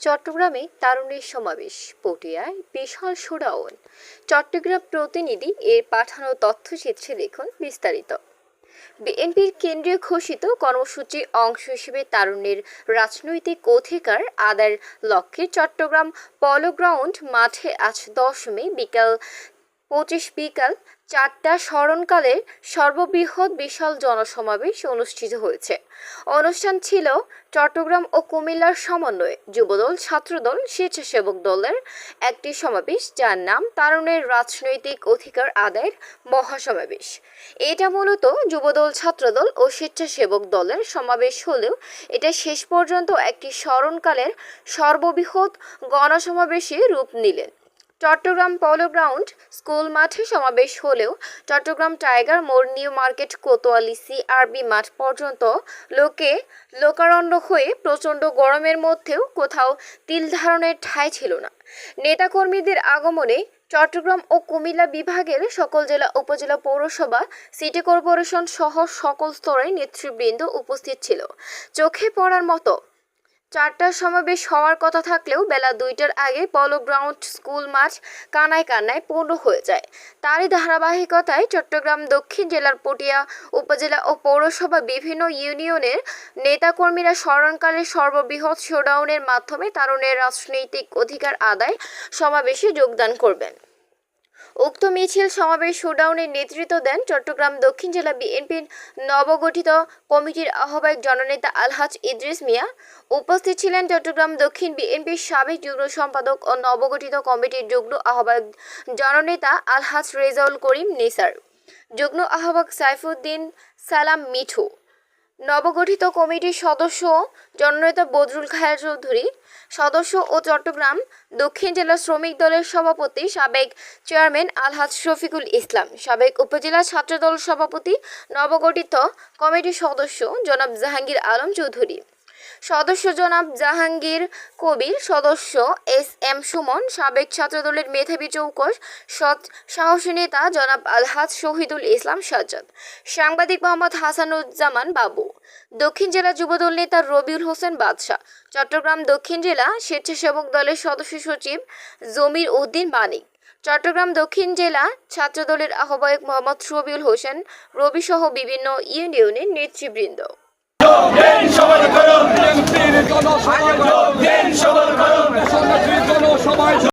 চট্টগ্রামে তারুণের সমাবেশ, পটিয়ায় বিশাল সুরাওন চট্টগ্রাম প্রতিনিধি এর পাঠানো তথ্য তথ্যচিত্রে দেখুন বিস্তারিত। বিএনপির কেন্দ্রীয় ঘোষিত কর্মসূচির অংশ হিসেবে তারুণ্যের রাজনৈতিক অধিকার আদায়ের লক্ষ্যে চট্টগ্রাম পলোগ্রাউন্ড মাঠে আজ দশ মে বিকাল পঁচিশ বিকাল চারটা স্মরণকালের সর্ববৃহৎ বিশাল জনসমাবেশ অনুষ্ঠিত হয়েছে। অনুষ্ঠান ছিল চট্টগ্রাম ও কুমিল্লার সমন্বয়ে। যুবদল, ছাত্রদল, স্বেচ্ছাসেবক দলের একটি সমাবেশ, যার নাম তারুণের রাজনৈতিক অধিকার আদায়ের মহাসমাবেশ। এটা মূলত যুবদল, ছাত্রদল ও স্বেচ্ছাসেবক দলের সমাবেশ হলেও এটা শেষ পর্যন্ত একটি স্মরণকালের সর্ববৃহৎ গণসমাবেশে রূপ নিলেন। চট্টগ্রাম পলো গ্রাউন্ড স্কুল মাঠে সমাবেশ হলেও চট্টগ্রাম টাইগার মোড় নিউ মার্কেট কোতোয়ালি সিআরবি মাঠ পর্যন্ত লোকে লোকারণ্য হয়ে প্রচণ্ড গরমের মধ্যেও কোথাও তিল ধারণের ঠাঁই ছিল না। নেতাকর্মীদের আগমনে চট্টগ্রাম ও কুমিল্লা বিভাগের সকল জেলা, উপজেলা, পৌরসভা, সিটি কর্পোরেশন সহ সকল স্তরের নেতৃবৃন্দ উপস্থিত ছিল। চোখে পড়ার মতো চারটার সমাবেশ হওয়ার কথা থাকলেও বেলা দুইটার আগে পলো গ্রাউন্ড স্কুল মাঠ কানায় কান্নায় পূর্ণ হয়ে যায়। তারই ধারাবাহিকতায় চট্টগ্রাম দক্ষিণ জেলার পটিয়া উপজেলা ও পৌরসভা বিভিন্ন ইউনিয়নের নেতাকর্মীরা স্মরণকালে সর্ববৃহৎ শোডাউনের মাধ্যমে তারুণের রাজনৈতিক অধিকার আদায় সমাবেশে যোগদান করবেন। উক্ত মিছিল সমাবেশ শোডাউনের নেতৃত্ব দেন চট্টগ্রাম দক্ষিণ জেলা বিএনপির নবগঠিত কমিটির আহ্বায়ক জননেতা আলহাজ ইদ্রিস মিয়া। উপস্থিত ছিলেন চট্টগ্রাম দক্ষিণ বিএনপির সাবেক যুগ্ম সম্পাদক ও নবগঠিত কমিটির যুগ্ম আহ্বায়ক জননেতা আলহাজ রেজাউল করিম নিসার। যুগ্ম আহ্বায়ক সাইফুদ্দিন সালাম মিঠু। নবগঠিত কমিটির সদস্য জননেতা বদরুল খায়ার চৌধুরী, সদস্য ও চট্টগ্রাম দক্ষিণ জেলা শ্রমিক দলের সভাপতি সাবেক চেয়ারম্যান আলহাজ শফিকুল ইসলাম, সাবেক উপজেলা ছাত্রদল সভাপতি নবগঠিত কমিটির সদস্য জনাব জাহাঙ্গীর আলম চৌধুরী। সদস্য জনাব জাহাঙ্গীর কবির, সদস্য এস এম সুমন, সাবেক ছাত্রদলের মেধাবী চৌকস সৎ সাহসী নেতা জনাব আলহাজ শহীদুল ইসলাম সাজ্জাদ, সাংবাদিক মোহাম্মদ হাসানুজ্জামান বাবু, দক্ষিণ জেলা যুবদল নেতা রবিউল হোসেন বাদশাহ, চট্টগ্রাম দক্ষিণ জেলা স্বেচ্ছাসেবক দলের সদস্য সচিব জমির উদ্দিন মানিক চট্টগ্রাম দক্ষিণ জেলা ছাত্রদলের আহ্বায়ক মোহাম্মদ রবিউল হোসেন রবি সহ বিভিন্ন ইউনিয়নের নেতৃবৃন্দ।